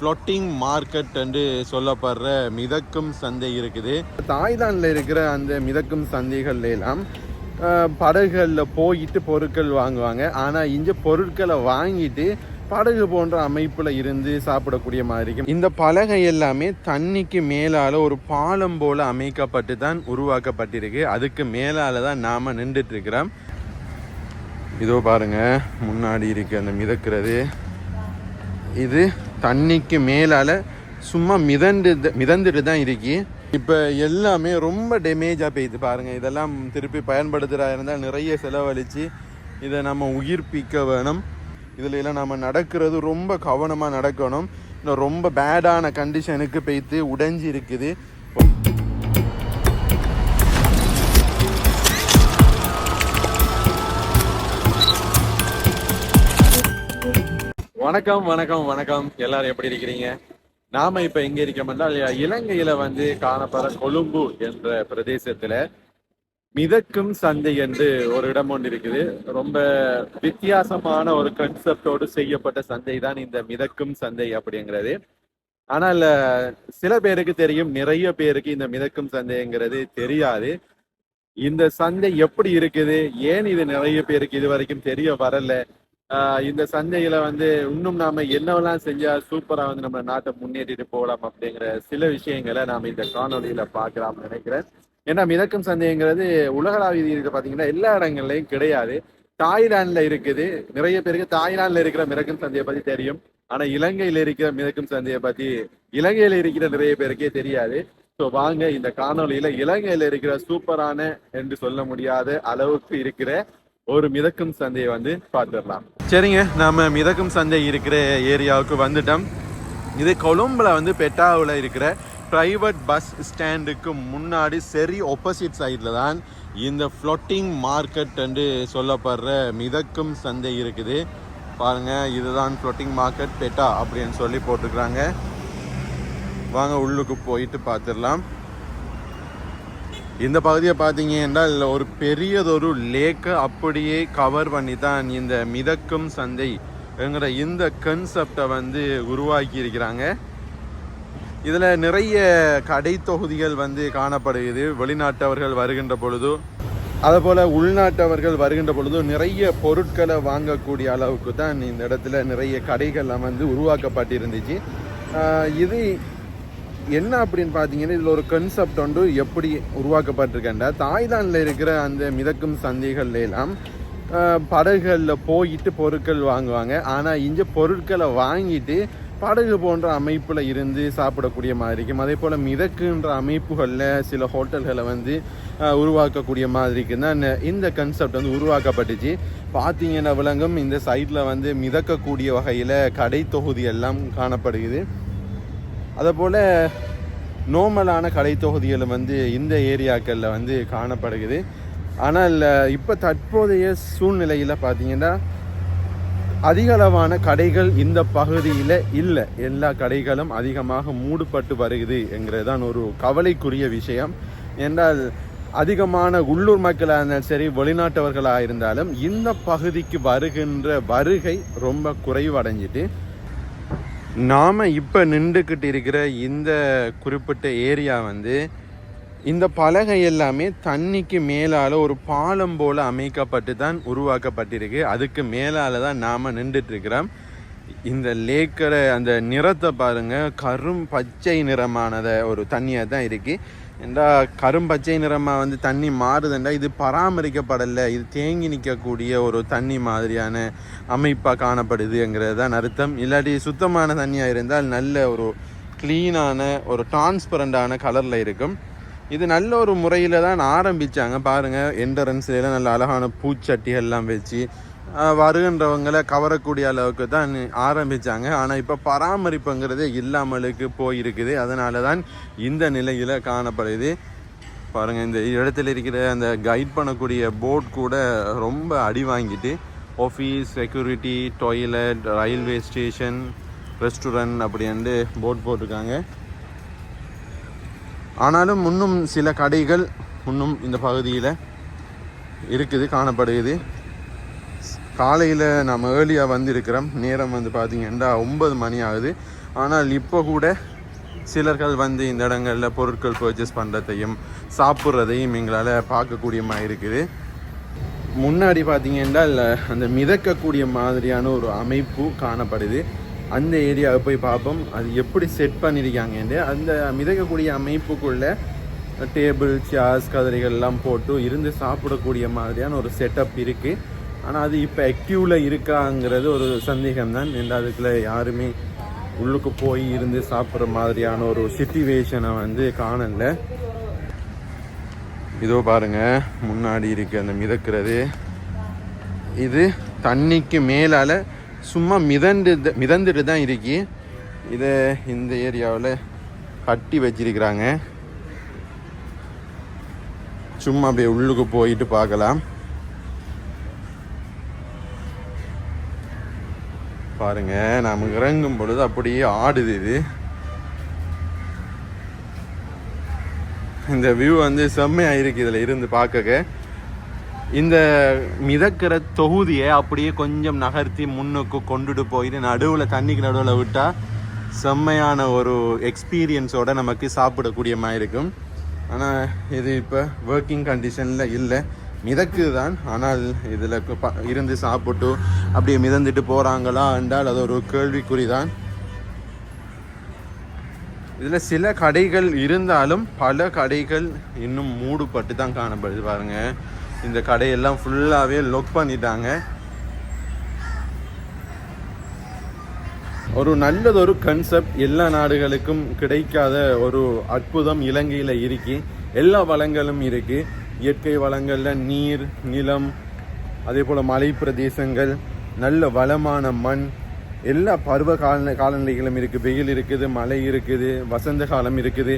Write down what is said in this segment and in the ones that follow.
Floating market என்று சொல்லப்படுற மிதக்கும் சந்தை இருக்குது. தாய்லாண்டில் இருக்கிற அந்த மிதக்கும் சந்தைகள்ல எல்லாம் படகுகளில் போயிட்டு பொருட்கள் வாங்குவாங்க. ஆனால் இங்கே பொருட்களை வாங்கிட்டு படகு போன்ற அமைப்பில் இருந்து சாப்பிடக்கூடிய மாதிரி இருக்கும் இந்த பலகை எல்லாமே தண்ணிக்கு மேலால் ஒரு பாலம் போல் அமைக்கப்பட்டு தான் உருவாக்கப்பட்டிருக்கு. அதுக்கு மேலால் தான் நாம் நின்றுட்டுருக்கிறோம் இதோ பாருங்க முன்னாடி இருக்கு அந்த மிதக்கிறது. இது தண்ணிக்கு மேலால் சும்மா மிதண்டு மிதந்துட்டு தான் இருக்கு. இப்போ எல்லாமே ரொம்ப டேமேஜாக பெய்யுது பாருங்கள் இதெல்லாம் திருப்பி பயன்படுத்துகிறா இருந்தால் நிறைய செலவழித்து இதை நம்ம உயிர்ப்பிக்க வேணும். இதில் எல்லாம் நம்ம நடக்கிறது ரொம்ப கவனமாக நடக்கணும். இன்னும் ரொம்ப பேடான கண்டிஷனுக்கு பெய்த்து உடைஞ்சி இருக்குது வணக்கம் வணக்கம் வணக்கம். எல்லாரும் எப்படி இருக்கிறீங்க? நாம இப்ப எங்க இருக்கோம்னா இலங்கையில வந்து காணப்படுற கொழும்பு என்ற பிரதேசத்துல மிதக்கும் சந்தை என்று ஒரு இடம் ஒன்று இருக்குது. ரொம்ப வித்தியாசமான ஒரு கன்செப்டோடு செய்யப்பட்ட சந்தை தான் இந்த மிதக்கும் சந்தை அப்படிங்கிறது. ஆனால் சில பேருக்கு தெரியும் நிறைய பேருக்கு இந்த மிதக்கும் சந்தைங்கிறது தெரியாது. இந்த சந்தை எப்படி இருக்குது? ஏன் இது நிறைய பேருக்கு இது வரைக்கும் தெரிய வரல? இந்த சந்தையில வந்து இன்னும் நாம என்னவெல்லாம் செஞ்சா சூப்பரா வந்து நம்ம நாட்டை முன்னேற்றிட்டு போகலாம் அப்படிங்கிற சில விஷயங்களை நாம இந்த காணொலியில பார்க்கலாம்னு நினைக்கிறேன். ஏன்னா மிதக்கும் சந்தைங்கிறது உலகளாவிய இருக்கு பாத்தீங்கன்னா எல்லா இடங்கள்லயும் கிடையாது. தாய்லாந்துல இருக்குது. நிறைய பேருக்கு தாய்லாந்துல இருக்கிற மிதக்கும் சந்தையை பத்தி தெரியும். ஆனா இலங்கையில இருக்கிற மிதக்கும் சந்தையை பத்தி இலங்கையில இருக்கிற நிறைய பேருக்கே தெரியாது. ஸோ வாங்க இந்த காணொலியில இலங்கையில இருக்கிற சூப்பரான என்று சொல்ல முடியாத அளவுக்கு இருக்கிற ஒரு மிதக்கும் சந்தையை வந்து பார்த்துடலாம். சரிங்க நம்ம மிதக்கும் சந்தை இருக்கிற ஏரியாவுக்கு வந்துட்டோம். இது கொழும்புல வந்து பெட்டாவில் இருக்கிற பிரைவேட் பஸ் ஸ்டாண்டுக்கு முன்னாடி சரி ஒப்போசிட் சைடில் தான் இந்த ஃப்ளொட்டிங் மார்க்கெட் என்று சொல்லப்படுற மிதக்கும் சந்தை இருக்குது. பாருங்கள் இதுதான் ஃப்ளொட்டிங் மார்க்கெட் பெட்டா அப்படின்னு சொல்லி போட்டிருக்கிறாங்க. வாங்க உள்ளுக்கு போயிட்டு பார்த்துடலாம். இந்த பகுதியை பார்த்தீங்க என்றால் ஒரு பெரியதொரு லேக்கை அப்படியே கவர் பண்ணி தான் இந்த மிதக்கும் சந்தை என்கிற இந்த கன்செப்டை வந்து உருவாக்கி இருக்கிறாங்க இதில் நிறைய கடை தொகுதிகள் வந்து காணப்படுகிறது. வெளிநாட்டவர்கள் வருகின்ற பொழுது அதுபோல் உள்நாட்டவர்கள் வருகின்ற பொழுது நிறைய பொருட்களை வாங்கக்கூடிய அளவுக்கு தான் இந்த இடத்துல நிறைய கடைகள்லாம் வந்து உருவாக்கப்பட்டிருந்துச்சு. இது என்ன அப்படின்னு பார்த்தீங்கன்னா இதில் ஒரு கன்செப்ட் ஒன்று எப்படி உருவாக்கப்பட்டிருக்கேன்டா தாய்லாண்டில் இருக்கிற அந்த மிதக்கும் சந்தைகள்ல எல்லாம் படகுகளில் போயிட்டு பொருட்கள் வாங்குவாங்க. ஆனால் இங்கே பொருட்களை வாங்கிட்டு படகு போன்ற அமைப்பில் இருந்து சாப்பிடக்கூடிய மாதிரி இருக்கும் அதே போல் மிதக்குன்ற அமைப்புகளில் சில ஹோட்டல்களை வந்து உருவாக்கக்கூடிய மாதிரி இருக்குதுன்னா இந்த கன்செப்ட் வந்து உருவாக்கப்பட்டுச்சு. பார்த்தீங்கன்னா விலங்கும் இந்த சைட்டில் வந்து மிதக்கக்கூடிய வகையில் கடை தொகுதி எல்லாம் காணப்படுகிறது. அதேபோல் நோமலான கடை தொகுதிகள் வந்து இந்த ஏரியாக்களில் வந்து காணப்படுகிறது. ஆனால் இப்போ தற்போதைய சூழ்நிலையில் பார்த்தீங்கன்னா அதிகளவான கடைகள் இந்த பகுதியில் இல்லை. எல்லா கடைகளும் அதிகமாக மூடுபட்டு வருகிறது என்கிறது தான் ஒரு கவலைக்குரிய விஷயம். என்றால் அதிகமான உள்ளூர் மக்களாக இருந்தாலும் சரி வெளிநாட்டவர்களாக இருந்தாலும் இந்த பகுதிக்கு வருகின்ற வருகை ரொம்ப குறைவடைஞ்சிட்டு நாம் இப்போ நின்றுக்கிட்டு இருக்கிற இந்த குறிப்பிட்ட ஏரியா வந்து இந்த பலகை எல்லாமே தண்ணிக்கு மேலால் ஒரு பாலம் போல் அமைக்கப்பட்டு தான் உருவாக்கப்பட்டிருக்கு. அதுக்கு மேலால் தான் நாம் நின்றுட்டுருக்கிறோம் இந்த லேக்கரை அந்த நிறத்தை பாருங்க கரும் பச்சை நிறமானதை ஒரு தண்ணியாக தான் இருக்குது ஏண்டா கரும்பச்சை நிறமாக வந்து தண்ணி மாறுதுண்டா? இது பராமரிக்கப்படலை. இது தேங்கி நிற்கக்கூடிய ஒரு தண்ணி மாதிரியான அமைப்பாக காணப்படுதுங்கிறது தான் அர்த்தம். இல்லாட்டி சுத்தமான தண்ணியாக இருந்தால் நல்ல ஒரு க்ளீனான ஒரு டிரான்ஸ்பரண்டான கலரில் இருக்கும். இது நல்ல ஒரு முறையில் தான் ஆரம்பித்தாங்க பாருங்கள் என்ட்ரன்ஸ்லாம் நல்ல அழகான பூச்சட்டிகள்லாம் வச்சு வருகின்றவங்களை கவரக்கூடிய அளவுக்கு தான் ஆரம்பித்தாங்க ஆனால் இப்போ பராமரிப்புங்கிறதே இல்லாமலுக்கு போயிருக்குது. அதனால தான் இந்த நிலையில் காணப்படுது. பாருங்கள் இந்த இடத்துல இருக்கிற அந்த கைட் பண்ணக்கூடிய போட் கூட ரொம்ப அடி வாங்கிட்டு office security toilet railway station restaurant அப்படின்ட்டு போட் போட்டிருக்காங்க. ஆனாலும் இன்னும் சில கடைகள் இன்னும் இந்த பகுதியில் இருக்குது காணப்படுகிறது. காலையில் நம்ம ஏர்லியாக வந்திருக்கிறோம். நேரம் வந்து பார்த்தீங்கன்னா ஒன்பது மணி ஆகுது. ஆனால் இப்போ கூட சிலர்கள் வந்து இந்த இடங்களில் பொருட்கள் பர்ச்சேஸ் பண்ணுறதையும் சாப்பிட்றதையும் எங்களால் பார்க்கக்கூடியமாக இருக்குது. முன்னாடி பார்த்தீங்கன்னா அந்த மிதக்கக்கூடிய மாதிரியான ஒரு அமைப்பு காணப்படுது. அந்த ஏரியாவை போய் பார்ப்போம். அது எப்படி செட் பண்ணியிருக்காங்கன்னு அந்த மிதக்கக்கூடிய அமைப்புக்குள்ளே டேபிள் சேர்ஸ் கதிரைகள்லாம் போட்டு இருந்து சாப்பிடக்கூடிய மாதிரியான ஒரு செட்டப் இருக்குது ஆனால் அது இப்போ ஆக்டிவில் இருக்காங்கிறது ஒரு சந்தேகம்தான். தான் அதுக்குள்ள யாருமே உள்ளுக்கு போய் இருந்து சாப்பிட்ற மாதிரியான ஒரு சுச்சுவேஷனை வந்து காணல. இதோ பாருங்கள் முன்னாடி இருக்குது அந்த மிதக்கிறது. இது தண்ணிக்கு மேலால் சும்மா மிதண்டு மிதந்துட்டு தான் இருக்கு. இதை இந்த ஏரியாவில் கட்டி வச்சிருக்கிறாங்க. சும்மா அப்படியே உள்ளுக்கு போயிட்டு பார்க்கலாம். பாருங்க நாம் இறங்கும் பொழுது அப்படியே ஆடுது இது. இந்த வியூ வந்து செம்மையா இருக்கு இதுல இருந்து பார்க்க இந்த மிதக்கிற தொகுதியை அப்படியே கொஞ்சம் நகர்த்தி முன்னுக்கு கொண்டுட்டு போயிட்டு நடுவில் தண்ணிக்கு நடுவில் விட்டால் செம்மையான ஒரு எக்ஸ்பீரியன்ஸோட நமக்கு சாப்பிடக்கூடிய மாதிரி இருக்கும். ஆனால் இது இப்போ ஒர்க்கிங் கண்டிஷனில் இல்லை. மிதக்குது தான் ஆனால் இதில் இருந்து சாப்பிட்டு அப்படியே மிதந்துட்டு போகிறாங்களா என்றால் அது ஒரு கேள்விக்குறி தான் இதில் சில கடைகள் இருந்தாலும் பல கடைகள் இன்னும் மூடுபட்டு தான் காணப்படுது பாருங்க. இந்த கடையெல்லாம் ஃபுல்லாகவே லொக் பண்ணிட்டாங்க. ஒரு நல்லதொரு கன்செப்ட் எல்லா நாடுகளுக்கும் கிடைக்காத ஒரு அற்புதம் இலங்கையில் இருக்கு. எல்லா வளங்களும் இருக்குது இயற்கை வளங்களில் நீர் நிலம் அதே போல் மலை பிரதேசங்கள் நல்ல வளமான மண் எல்லா பருவ கால காலநிலைகளும் இருக்குது வெயில் இருக்குது மழை இருக்குது வசந்த காலம் இருக்குது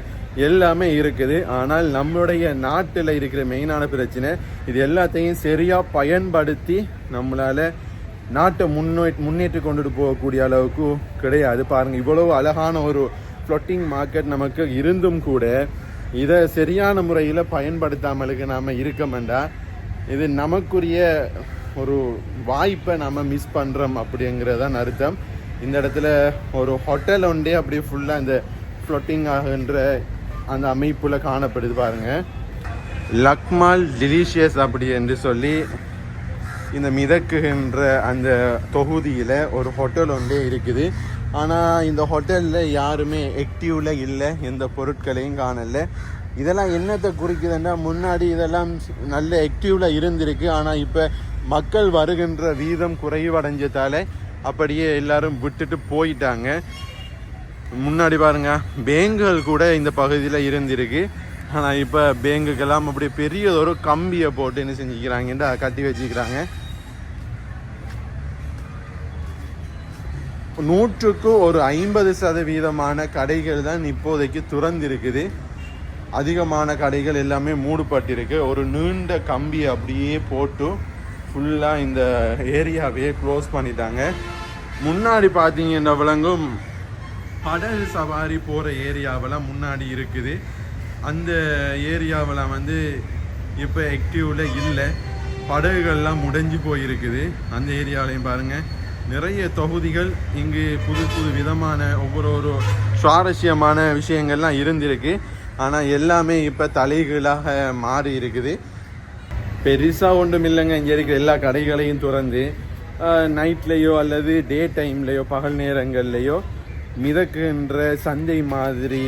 எல்லாமே இருக்குது. ஆனால் நம்மளுடைய நாட்டில் இருக்கிற மெயினான பிரச்சனை இது எல்லாத்தையும் சரியாக பயன்படுத்தி நம்மளால் நாட்டை முன்னே முன்னேற்றி கொண்டுட்டு போகக்கூடிய அளவுக்கு கிடையாது. பாருங்கள் இவ்வளவு அழகான ஒரு ஃப்ளொட்டிங் மார்க்கெட் நமக்கு இருந்தும் கூட இதை சரியான முறையில் பயன்படுத்தாமலுக்கு நாம் இருக்கமெண்டா இது நமக்குரிய ஒரு வாய்ப்பை நம்ம மிஸ் பண்ணுறோம் அப்படிங்கிறதான் அர்த்தம். இந்த இடத்துல ஒரு ஹோட்டல் ஒன்றே அப்படியே ஃபுல்லாக இந்த ஃப்ளோட்டிங் ஆகுன்ற அந்த அமைப்பில் காணப்படுது பாருங்கள் லக்மால் டெலிஷியஸ் அப்படி என்று சொல்லி இந்த மிதக்குகின்ற அந்த தொகுதியில் ஒரு ஹோட்டல் ஒன்றே இருக்குது. ஆனால் இந்த ஹோட்டலில் யாருமே ஆக்டிவில் இல்லை எந்த பொருட்களையும் காணலை. இதெல்லாம் என்னத்தை குறிக்குதுன்னா முன்னாடி இதெல்லாம் நல்ல ஆக்டிவில் இருந்திருக்கு. ஆனால் இப்போ மக்கள் வருகின்ற வீதம் குறைவடைஞ்சதால அப்படியே எல்லாரும் விட்டுட்டு போயிட்டாங்க. முன்னாடி பாருங்க பேங்குகள் கூட இந்த பகுதியில் இருந்திருக்கு. ஆனால் இப்போ பேங்குக்கெல்லாம் அப்படி பெரியதொரு கம்பியை போட்டு என்ன செஞ்சுக்கிறாங்கன்ட்டு கட்டி வச்சுக்கிறாங்க. நூற்றுக்கு ஒரு ஐம்பது சதவீதமான கடைகள் தான் இப்போதைக்கு துறந்திருக்குது. அதிகமான கடைகள் எல்லாமே மூடுபட்டிருக்கு. ஒரு நீண்ட கம்பி அப்படியே போட்டு ஃபுல்லாக இந்த ஏரியாவே க்ளோஸ் பண்ணிட்டாங்க. முன்னாடி பார்த்தீங்கன்னா விளங்கும் படகு சவாரி போகிற ஏரியாவெல்லாம் முன்னாடி இருக்குது. அந்த ஏரியாவில் வந்து இப்போ ஆக்டிவில் இல்லை. படகுகள்லாம் முடிஞ்சு போயிருக்குது. அந்த ஏரியாவிலையும் பாருங்கள் நிறைய தொகுதிகள் இங்கு புது புது விதமான ஒவ்வொரு ஒரு சுவாரஸ்யமான விஷயங்கள்லாம் இருந்திருக்கு. ஆனால் எல்லாமே இப்போ தலைகளாக மாறி இருக்குது. பெருசாக ஒன்றும் இல்லைங்க. இங்கே இருக்கிற எல்லா கடைகளையும் திறந்து நைட்லேயோ அல்லது டே டைம்லேயோ பகல் நேரங்கள்லேயோ மிதக்குன்ற சந்தை மாதிரி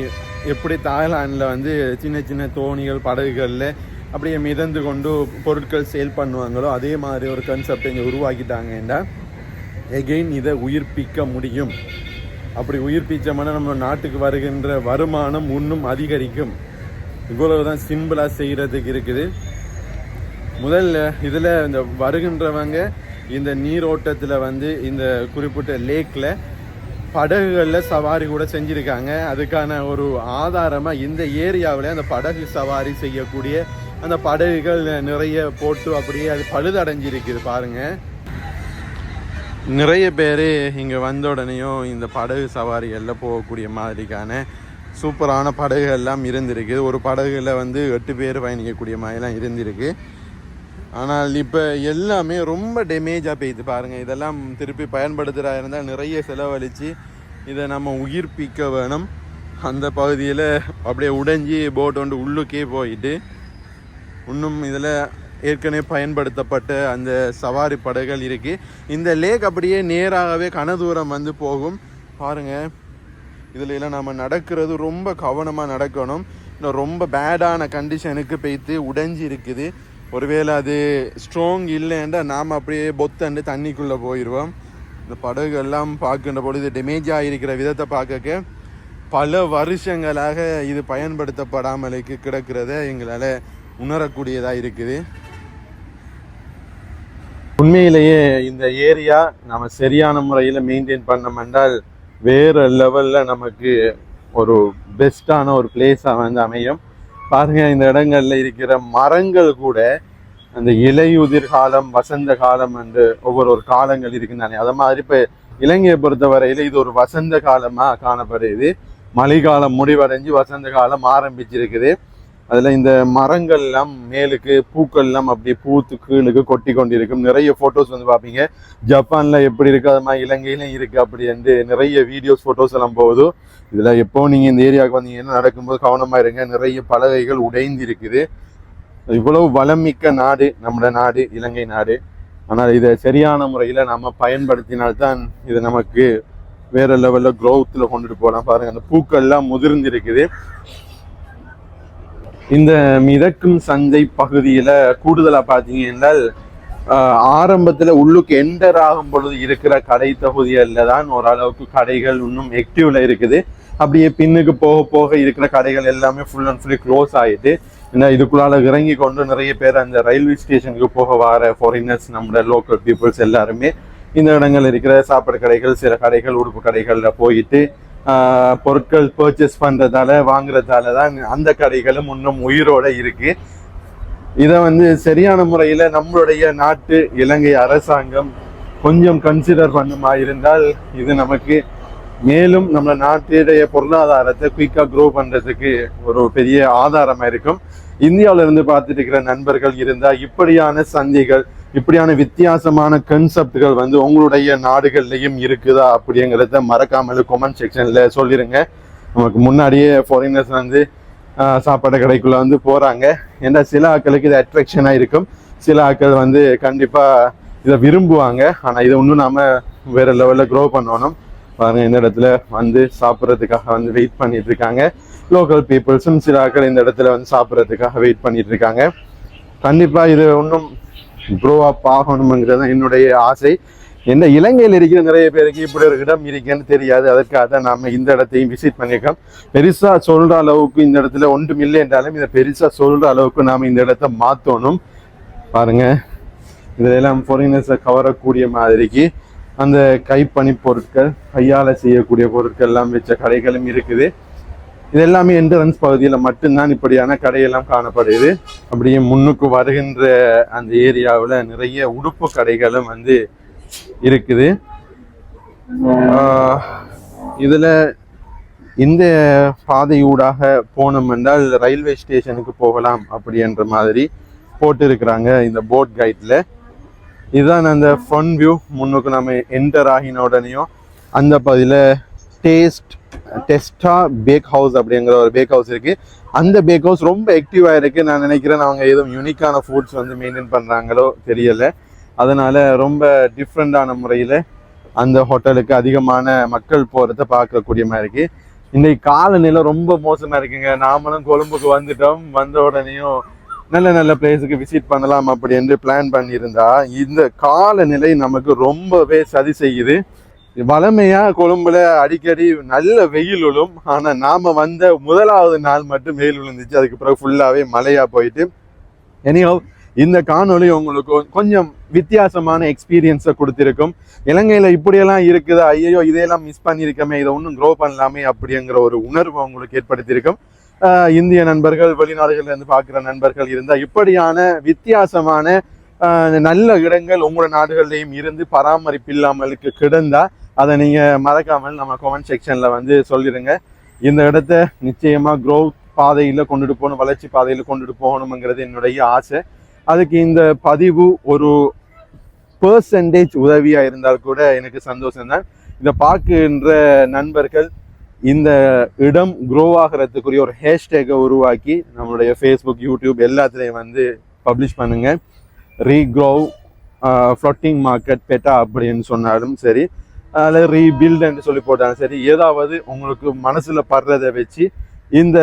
எப்படி தாய்லாண்டில் வந்து சின்ன சின்ன தோணிகள் படகுகளில் அப்படியே மிதந்து கொண்டு பொருட்கள் சேல் பண்ணுவாங்களோ அதே மாதிரி ஒரு கன்செப்ட் இங்கே உருவாக்கிட்டாங்கன்னா எகெயின் இதை உயிர்ப்பிக்க முடியும். அப்படி உயிர்ப்பிச்சோம்னா நம்ம நாட்டுக்கு வருகின்ற வருமானம் இன்னும் அதிகரிக்கும். இவ்வளவு தான் சிம்பிளாக செய்கிறதுக்கு இருக்குது. முதல்ல இதில் இந்த வருகின்றவங்க இந்த நீரோட்டத்தில் வந்து இந்த குறிப்பிட்ட லேக்கில் படகுகளில் சவாரி கூட செஞ்சுருக்காங்க. அதுக்கான ஒரு ஆதாரமாக இந்த ஏரியாவில் அந்த படகு சவாரி செய்யக்கூடிய அந்த படகுகள் நிறைய போட்டு அப்படியே அது பழுதடைஞ்சிருக்குது பாருங்கள் நிறைய பேர் இங்கே வந்த உடனேயும் இந்த படகு சவாரிகளில் போகக்கூடிய மாதிரிக்கான சூப்பரான படகுகள் எல்லாம் இருந்திருக்கு. ஒரு படகுல வந்து எட்டு பேர் பயணிக்கக்கூடிய மாதிரிலாம் இருந்திருக்கு. ஆனால் இப்போ எல்லாமே ரொம்ப டேமேஜாக போயிடுது பாருங்கள் இதெல்லாம் திருப்பி பயன்படுத்துகிறா இருந்தால் நிறைய செலவழித்து இதை நம்ம உயிர்ப்பிக்க வேணும். அந்த பகுதியில் அப்படியே உடைஞ்சி போட் வந்து உள்ளுக்கே போயிட்டு இன்னும் இதில் ஏற்கனவே பயன்படுத்தப்பட்ட அந்த சவாரி படகுகள் இருக்குது இந்த லேக் அப்படியே நேராகவே கனதூரம் வந்து போகும். பாருங்கள் இதில் எல்லாம் நம்ம நடக்கிறது ரொம்ப கவனமாக நடக்கணும். இன்னும் ரொம்ப பேடான கண்டிஷனுக்கு பெய்த்து உடைஞ்சி இருக்குது ஒருவேளை அது ஸ்ட்ராங் இல்லைன்னா நாம் அப்படியே பொத்தண்டு தண்ணிக்குள்ளே போயிடுவோம் இந்த படகு எல்லாம் பார்க்கின்ற பொழுது டேமேஜ் ஆகிருக்கிற விதத்தை பார்க்க பல வருஷங்களாக இது பயன்படுத்தப்படாமலுக்கு கிடக்கிறத எங்களால் உணரக்கூடியதாக இருக்குது. உண்மையிலேயே இந்த ஏரியா நம்ம சரியான முறையில் மெயின்டைன் பண்ணோம் என்றால் லெவலில் நமக்கு ஒரு பெஸ்ட்டான ஒரு பிளேஸாக வந்து அமையும். பாருங்கள் இந்த இடங்களில் இருக்கிற மரங்கள் கூட அந்த இலையுதிர் காலம் வசந்த காலம் என்று ஒவ்வொரு ஒரு காலங்கள் இருக்குன்னு அது மாதிரி இப்போ இலங்கையை பொறுத்தவரையில் இது ஒரு வசந்த காலமாக காணப்படுது. மழைக்காலம் முடிவடைஞ்சு வசந்த காலம் ஆரம்பிச்சிருக்குது. அதில் இந்த மரங்கள்லாம் மேலுக்கு பூக்கள்லாம் அப்படியே பூத்து கீழுக்கு கொட்டி கொண்டிருக்கும். நிறைய ஃபோட்டோஸ் வந்து பார்ப்பீங்க. ஜப்பானில் எப்படி இருக்குது அது மாதிரி இலங்கையிலும் இருக்குது அப்படி நிறைய வீடியோஸ் ஃபோட்டோஸ் எல்லாம் போகுது. இதில் எப்போ நீங்கள் இந்த ஏரியாவுக்கு வந்தீங்கன்னா நடக்கும்போது கவனமாக இருங்க. நிறைய பலகைகள் உடைந்து இருக்குது இவ்வளவு வளமிக்க நாடு நம்மளோட நாடு இலங்கை நாடு. ஆனால் இதை சரியான முறையில் நம்ம பயன்படுத்தினால்தான் இது நமக்கு வேற லெவலில் க்ரோத்தில் கொண்டுட்டு போகலாம். பாருங்கள் அந்த பூக்கள்லாம் முதிர்ந்து இருக்குது இந்த மிதக்கும் சந்தை பகுதியில் கூடுதலாக பார்த்தீங்க என்றால் ஆரம்பத்தில் உள்ளுக்கு என்டர் ஆகும் பொழுது இருக்கிற கடை தொகுதிகள்ல தான் ஓரளவுக்கு கடைகள் இன்னும் ஆக்டிவ்ல இருக்குது. அப்படியே பின்னுக்கு போக போக இருக்கிற கடைகள் எல்லாமே ஃபுல் அண்ட் ஃபுல்லி க்ளோஸ் ஆகிட்டு ஏன்னா இதுக்குள்ளால இறங்கி கொண்டு நிறைய பேர் அந்த ரயில்வே ஸ்டேஷனுக்கு போக வர ஃபாரினர்ஸ் நம்மளோட லோக்கல் பீப்புள்ஸ் எல்லாருமே இந்த இடங்கள் இருக்கிற சாப்பாடு கடைகள் சில கடைகள் உடுப்பு கடைகளில் போயிட்டு பொருட்கள் பர்ச்சேஸ் பண்ணுறதால வாங்குறதால தான் அந்த கடைகளும் இன்னும் உயிரோட இருக்கு. இதை வந்து சரியான முறையில் நம்மளுடைய நாட்டு இலங்கை அரசாங்கம் கொஞ்சம் கன்சிடர் பண்ணுமா இருந்தால் இது நமக்கு மேலும் நம்ம நாட்டுடைய பொருளாதாரத்தை குயிக்காக க்ரோ பண்ணுறதுக்கு ஒரு பெரிய ஆதாரமாக இருக்கும். இந்தியாவிலிருந்து பார்த்துட்டு இருக்கிற நண்பர்கள் இருந்தால் இப்படியான சந்தைகள் இப்படியான வித்தியாசமான கன்செப்ட்கள் வந்து உங்களுடைய நாடுகள்லையும் இருக்குதா அப்படிங்கிறத மறக்காமல் கொமெண்ட் செக்ஷனில் சொல்லிடுங்க நமக்கு முன்னாடியே ஃபாரினர்ஸ் வந்து சாப்பாடு கடைக்குள்ள வந்து போகிறாங்க ஏன்னா சில ஆட்களுக்கு இது அட்ராக்ஷனாக இருக்கும். சில ஆட்கள் வந்து கண்டிப்பாக இதை விரும்புவாங்க. ஆனால் இதை இன்னும் நாம் வேறு லெவலில் க்ரோ பண்ணணும். பாருங்க இந்த இடத்துல வந்து சாப்பிட்றதுக்காக வந்து வெயிட் பண்ணிட்டு இருக்காங்க. லோக்கல் பீப்புள்ஸும் சில ஆட்கள் இந்த இடத்துல வந்து சாப்பிட்றதுக்காக வெயிட் பண்ணிட்டு இருக்காங்க. கண்டிப்பாக இது இன்னும் க்ரோ அப் ஆகணுங்கிறது தான் என்னுடைய ஆசை. என்ன இலங்கையில் இருக்கிற நிறைய பேருக்கு இப்படி ஒரு இடம் இருக்குன்னு தெரியாது. அதற்காக தான் நாம் இந்த இடத்தையும் விசிட் பண்ணியிருக்கோம். பெருசாக சொல்கிற அளவுக்கு இந்த இடத்துல ஒன்றும் இல்லை என்றாலும் இதை பெருசாக சொல்கிற அளவுக்கு நாம் இந்த இடத்த மாற்றணும் பாருங்கள் இதெல்லாம் ஃபாரினர்ஸை கவரக்கூடிய மாதிரிக்கு அந்த கைப்பணி பொருட்கள் கையால் செய்யக்கூடிய பொருட்கள் எல்லாம் வச்ச கடைகளும் இருக்குது. இது எல்லாமே என்ட்ரன்ஸ் பகுதியில் மட்டும்தான் இப்படியான கடையெல்லாம் காணப்படுது. அப்படியே முன்னுக்கு வருகின்ற அந்த ஏரியாவில் நிறைய உடுப்பு கடைகளும் வந்து இருக்குது. இதில் இந்த பாதையூடாக போனோம் என்றால் ரயில்வே ஸ்டேஷனுக்கு போகலாம் அப்படின்ற மாதிரி போட்டிருக்கிறாங்க இந்த போட் கைட்டில் இதுதான் அந்த ஃப்ரண்ட் வியூ முன்னுக்கு நம்ம என்டர் ஆகின உடனேயும் அந்த பகுதியில் டேஸ்ட் டெஸ்டா பேக் ஹவுஸ் அப்படிங்கிற ஒரு பேக் ஹவுஸ் இருக்கு. அந்த பேக் ஹவுஸ் ரொம்ப ஆக்டிவாக இருக்கு நான் நினைக்கிறேன் அவங்க எதுவும் யூனிக்கான ஃபுட்ஸ் வந்து மெயின்டைன் பண்ணுறாங்களோ தெரியல. அதனால ரொம்ப டிஃப்ரெண்டான முறையில் அந்த ஹோட்டலுக்கு அதிகமான மக்கள் போகிறத பார்க்கக்கூடிய மாதிரி இருக்கு. இன்னைக்கு காலநிலை ரொம்ப மோசமாக இருக்குங்க. நாமளும் கொழும்புக்கு வந்துட்டோம். வந்த உடனேயும் நல்ல நல்ல பிளேஸுக்கு விசிட் பண்ணலாம் அப்படின்னு பிளான் பண்ணியிருந்தா இந்த காலநிலை நமக்கு ரொம்பவே சதி செய்யுது. வளமையா கொழும்புல அடிக்கடி நல்ல வெயில் விழும் ஆனா நாம வந்த முதலாவது நாள் மட்டும் வெயில் விழுந்துச்சு அதுக்கு பிறகு ஃபுல்லாவே மழையா போயிட்டு. எனியோ இந்த காணொளி உங்களுக்கு கொஞ்சம் வித்தியாசமான எக்ஸ்பீரியன்ஸை கொடுத்திருக்கும். இலங்கையில் இப்படியெல்லாம் இருக்குதா. ஐயோ இதையெல்லாம் மிஸ் பண்ணியிருக்கமே இதை ஒன்றும் க்ரோ பண்ணலாமே அப்படிங்கிற ஒரு உணர்வு உங்களுக்கு ஏற்படுத்தியிருக்கும். இந்திய நண்பர்கள் வெளிநாடுகள்லேருந்து பார்க்குற நண்பர்கள் இருந்தால் இப்படியான வித்தியாசமான நல்ல இடங்கள் உங்களோட நாடுகள்லையும் இருந்து பராமரிப்பு இல்லாமலுக்கு கிடந்தா அதை நீங்கள் மறக்காமல் நம்ம கமெண்ட் செக்ஷனில் வந்து சொல்லிடுங்க. இந்த இடத்த நிச்சயமாக க்ரோத் பாதையில் கொண்டுட்டு போகணும் வளர்ச்சி பாதையில் கொண்டுட்டு போகணுங்கிறது என்னுடைய ஆசை. அதுக்கு இந்த பதிவு ஒரு பர்சன்டேஜ் உதவியாக இருந்தால் கூட எனக்கு சந்தோஷம்தான். இதை பார்க்கின்ற நண்பர்கள் இந்த இடம் க்ரோ ஆகிறதுக்குரிய ஒரு ஹேஷ்டேக்கை உருவாக்கி நம்மளுடைய ஃபேஸ்புக் யூடியூப் எல்லாத்துலேயும் வந்து பப்ளிஷ் பண்ணுங்கள் ரீக்ரோவ் ஃப்ளோட்டிங் மார்க்கெட் பெட்டா அப்படின்னு சொன்னாலும் சரி அதில் ரீபில்டுன்னு சொல்லி போட்டாலும் சரி ஏதாவது உங்களுக்கு மனசில் படுறதை வச்சு இந்த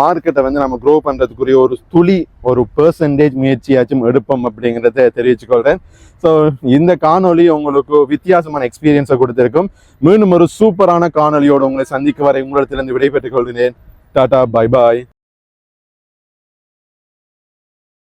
மார்க்கெட்டை வந்து நம்ம க்ரோ பண்ணுறதுக்குரிய ஒரு துளி ஒரு பெர்சன்டேஜ் முயற்சியாச்சும் எடுப்போம் அப்படிங்கிறத தெரிவிச்சுக்கொள்கிறேன் ஸோ இந்த காணொளி உங்களுக்கு வித்தியாசமான எக்ஸ்பீரியன்ஸை கொடுத்துருக்கும். மீண்டும் ஒரு சூப்பரான காணொளியோடு உங்களை சந்திக்க வரை உங்களிடத்திலிருந்து விடைபெற்றுக் கொள்கிறேன். Tata bye bye